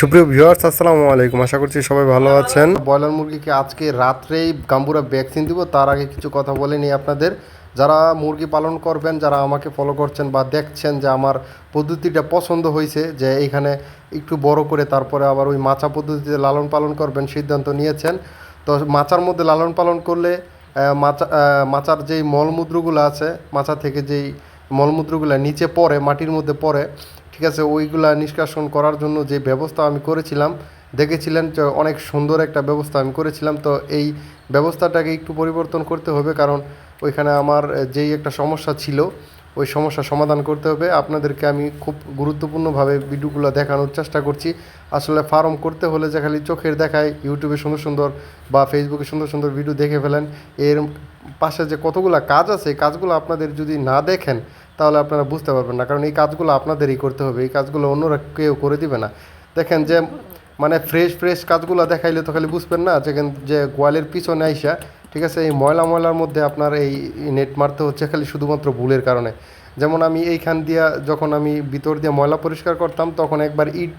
সুপ্রিয় ভিউয়ার্স, আসসালামু আলাইকুম। আশা করছি সবাই ভালো আছেন। ব্রয়লার মুরগিকে আজকে রাত্রেই গাম্বুরা ভ্যাকসিন দিব। তার আগে কিছু কথা বলে নিই আপনাদের। যারা মুরগি পালন করবেন, যারা আমাকে ফলো করছেন বা দেখছেন যে আমার পদ্ধতিটা পছন্দ হয়েছে, যে এখানে একটু বড় করে তারপরে আবার ওই মাচা পদ্ধতিতে লালন পালন করবেন, সিদ্ধান্ত নিয়েছেন। তো মাচার মধ্যে লালন পালন করলে মাচা মাচার যেই মলমূত্রগুলো আছে, মাচা থেকে যেই মলমূত্রগুলো নিচে পড়ে, মাটির মধ্যে পড়ে, ঠিক আছে, ওইগুলা নিষ্কাশন করার জন্য যে ব্যবস্থা আমি করেছিলাম, দেখেছিলেন যে অনেক সুন্দর একটা ব্যবস্থা আমি করেছিলাম, তো এই ব্যবস্থাটাকে একটু পরিবর্তন করতে হবে, কারণ ওইখানে আমার যেই একটা সমস্যা ছিল, ওই সমস্যার সমাধান করতে হবে। আপনাদেরকে আমি খুব গুরুত্বপূর্ণভাবে ভিডিওগুলো দেখানোর চেষ্টা করছি। আসলে ফার্ম করতে হলে যে খালি চোখের দেখায়, ইউটিউবে সুন্দর সুন্দর বা ফেসবুকে সুন্দর সুন্দর ভিডিও দেখে ফেলেন, এর পাশে যে কতগুলো কাজ আছে কাজগুলো আপনাদের যদি না দেখেন তাহলে আপনারা বুঝতে পারবেন না। কারণ এই কাজগুলো আপনাদেরই করতে হবে, এই কাজগুলো অন্যরা কেউ করে দিবে না। দেখেন যে মানে ফ্রেশ ফ্রেশ কাজগুলো দেখাইলে তো খালি বুঝবেন না যেখান যে গোয়ালের পিছনে আইসা, ঠিক আছে, এই ময়লা ময়লার মধ্যে আপনার এই নেট মারতে হচ্ছে খালি শুধুমাত্র ভুলের কারণে। যেমন আমি এইখান দিয়া যখন আমি ভিতর দিয়ে ময়লা পরিষ্কার করতাম, তখন একবার ইট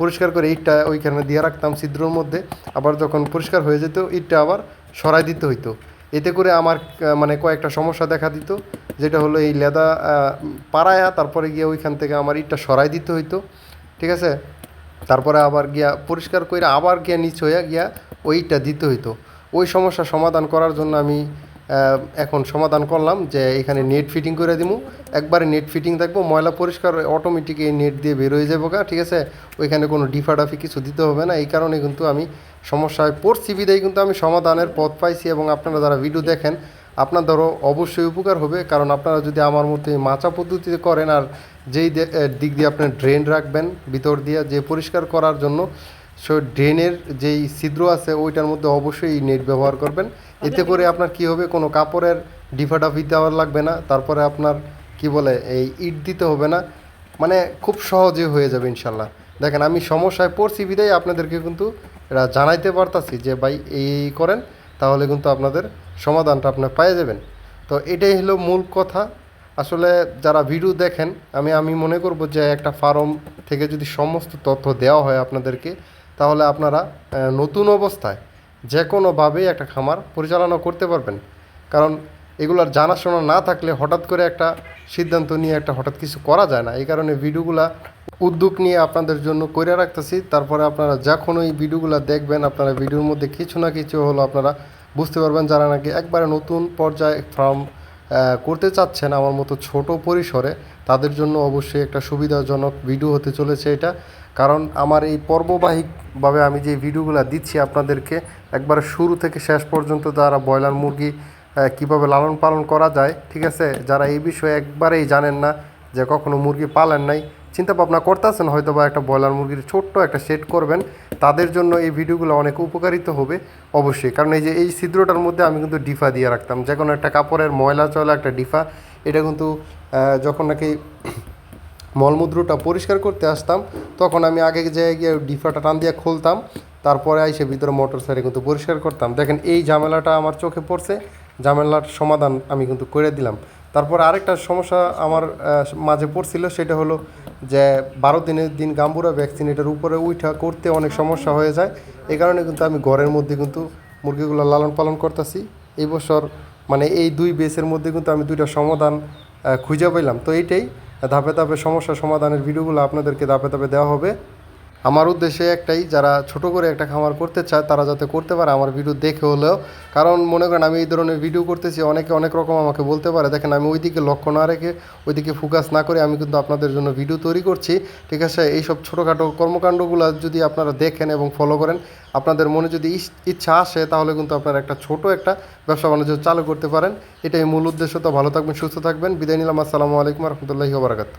পরিষ্কার করে ইটটা ওইখানে দিয়ে রাখতাম ছিদ্রর মধ্যে। আবার যখন পরিষ্কার হয়ে যেত, ইটটা আবার সরাই দিতে হইতো। এতে করে আমার মানে কয়েকটা সমস্যা দেখা দিত, যেটা হলো এই লেদা পাড়ায়া, তারপরে গিয়ে ওইখান থেকে আমার ইটটা সরাই দিতে হইতো, ঠিক আছে? তারপরে আবার গিয়া পরিষ্কার করে আবার গিয়া নিচ হইয়া গিয়া ওইটা দিতে হইতো। ওই সমস্যা সমাধান করার জন্য আমি এখন সমাধান করলাম যে এখানে নেট ফিটিং করে দিমু। একবারে নেট ফিটিং থাকব ময়লা পরিষ্কার অটোমেটিক এই নেট দিয়ে বের হয়ে যাব গা, ঠিক আছে? ওইখানে কোনো ডিফাডাফি কিছু দিতে হবে না। এই কারণে কিন্তু আমি সমস্যায় পড়ছি। বিদায় কিন্তু আমি সমাধানের পথ পাইছি এবং আপনারা যারা ভিডিও দেখেন, আপনাদেরও অবশ্যই উপকার হবে। কারণ আপনারা যদি আমার মতো মাচা পদ্ধতিতে করেন আর যেই দিক দিয়ে আপনি ড্রেন রাখবেন, ভিতর দিয়ে যে পরিষ্কার করার জন্য সো ড্রেনের যেই ছিদ্র আছে ওইটার মধ্যে অবশ্যই নেট ব্যবহার করবেন। এতে করে আপনার কি হবে? কোনো কাপড়ের ডিফাডাফি দেওয়ার লাগবে না। তারপরে আপনার কি বলে এই ইট দিতে হবে না। মানে খুব সহজে হয়ে যাবে ইনশাল্লাহ। দেখেন আমি সমস্যায় পড়ছি বিদায়। আপনাদেরকে কিন্তু এটা জানাইতে পারতাছি যে ভাই এই এই করেন তাহলে কিন্তু আপনাদের সমাধানটা আপনার পেয়ে যাবেন। তো এটাই হলো মূল কথা। আসলে যারা ভিডিও দেখেন আমি আমি মনে করব যে একটা ফার্ম থেকে যদি সমস্ত তথ্য দেওয়া হয় আপনাদেরকে তাহলে আপনারা নতুন অবস্থায় যে কোনোভাবেই একটা খামার পরিচালনা করতে পারবেন। কারণ এগুলার জানাশোনা না থাকলে হঠাৎ করে একটা সিদ্ধান্ত নিয়ে একটা হঠাৎ কিছু করা যায় না। এই কারণে ভিডিওগুলা উদ্যোগ নিয়ে আপনাদের জন্য করে রাখতেছি। তারপরে আপনারা যখন ওই ভিডিওগুলো দেখবেন, আপনারা ভিডিওর মধ্যে কিছু না কিছু হলো আপনারা বুঝতে পারবেন যারা নাকি একবারে নতুন পর্যায়ে ফার্ম করতে চাচ্ছেন আমার মতো ছোট পরিসরে, তাদের জন্য অবশ্যই একটা সুবিধাজনক ভিডিও হতে চলেছে এটা। কারণ আমার এই পর্ববাহিকভাবে আমি যে ভিডিওগুলো দিচ্ছি আপনাদেরকে, একবারে শুরু থেকে শেষ পর্যন্ত যারা ব্রয়লার মুরগি কীভাবে লালন পালন করা যায়, ঠিক আছে? যারা এই বিষয়ে একবারেই জানেন না যে কখনো মুরগি পালেন নাই, চিন্তা ভাবনা করতেছেন হয়তো বা একটা ব্রয়লার মুরগির ছোট্ট একটা সেট করবেন, তাদের জন্য এই ভিডিওগুলো অনেক উপকারিত হবে অবশ্যই। কারণ এই যে এই ছিদ্রটার মধ্যে আমি কিন্তু ডিফা দিয়ে রাখতাম। যে কোনো একটা কাপড়ের ময়লা চলা একটা ডিফা, এটা কিন্তু যখন নাকি মলমূত্রটা পরিষ্কার করতে আসতাম। তখন আমি আগে যে গিয়ে ডিফাটা টান দিয়ে খুলতাম, তারপরে এসে ভিতরে মোটর সাইডে কিন্তু পরিষ্কার করতাম। দেখেন এই ঝামেলাটা আমার চোখে পড়ছে, ঝামেলার সমাধান আমি কিন্তু করে দিলাম। তারপর আরেকটা সমস্যা আমার মাঝে পড়ছিল, সেটা হলো যে বারো দিনের দিন গাম্বুরা ভ্যাকসিন এটার উপরে উঠা করতে অনেক সমস্যা হয়ে যায়। এই কারণে কিন্তু আমি ঘরের মধ্যে কিন্তু মুরগিগুলো লালন পালন করতেছি। এই বছর মানে এই দুই বেসের মধ্যে কিন্তু আমি দুইটা সমাধান খুঁজে পেলাম। তো এইটাই ধাপে ধাপে সমস্যা সমাধানের ভিডিওগুলো আপনাদেরকে ধাপে ধাপে দেওয়া হবে। আমার উদ্দেশ্যে একটাই, যারা ছোট করে একটা খামার করতে চায়, তারা যাতে করতে পারে আমার ভিডিও দেখে হলেও। কারণ মনে করেন, আমি এই ধরনের ভিডিও করতেছি, অনেকে অনেক রকম আমাকে বলতে পারে, দেখেন আমি ওইদিকে লক্ষ্য না রেখে, ওইদিকে ফোকাস না করে আমি কিন্তু আপনাদের জন্য ভিডিও তৈরি করছি। ঠিক আছে, এইসব ছোটোখাটো কর্মকাণ্ডগুলো যদি আপনারা দেখেন এবং ফলো করেন, আপনাদের মনে যদি ইচ্ছা আসে, তাহলে কিন্তু আপনারা একটা ছোট একটা ব্যবসা বাণিজ্য চালু করতে পারেন। এটাই মূল উদ্দেশ্য। তো ভালো থাকবেন, সুস্থ থাকবেন। বিদায় নিলাম। আসসালামু আলাইকুম রহমতুল্লাহি ওবরাকাত